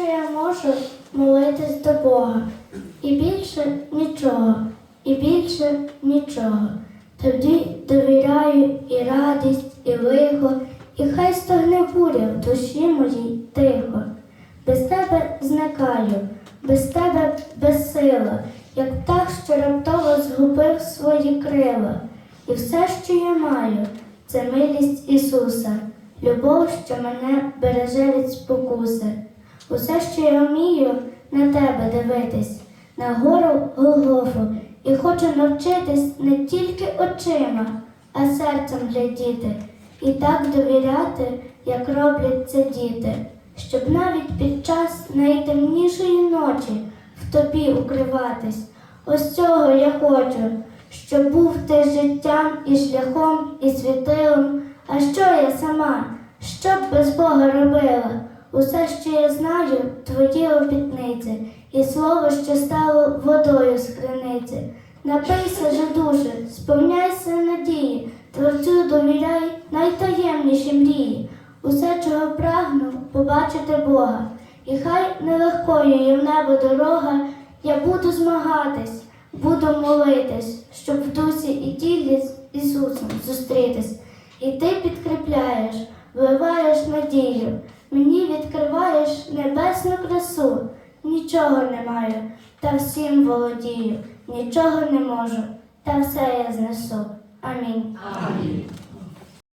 що я можу молитись до Бога. І більше нічого, і більше нічого. Тобі довіряю і радість, і лихо, і хай стогне буря в душі моїй тихо. Без тебе зникаю, без тебе безсила, як птах, що раптово згубив свої крила. І все, що я маю, це милість Ісуса, любов, що мене береже від спокуси. Усе, що я вмію, на тебе дивитись, на гору Голгофу, і хочу навчитись не тільки очима, а серцем глядіти, і так довіряти, як роблять це діти, щоб навіть під час найтемнішої ночі в тобі укриватись. Ось цього я хочу, щоб був ти життям і шляхом, і світилом. А що я сама? Що б без Бога робила? Усе, що я знаю, твої обітниці, і слово, що стало водою з криниці. Напийся же дуже, сповняйся надії, творцю довіряй найтаємніші мрії. Усе, чого прагну, побачити Бога. І хай нелегкою є в небо дорога, я буду змагатись, буду молитись, щоб в дусі і тілі з Ісусом зустрітись. І ти підкріпляєш, вливаєш надію, мені небесну красу. Нічого не маю, та всім володію, нічого не можу, та все я знесу. Амінь. Амінь.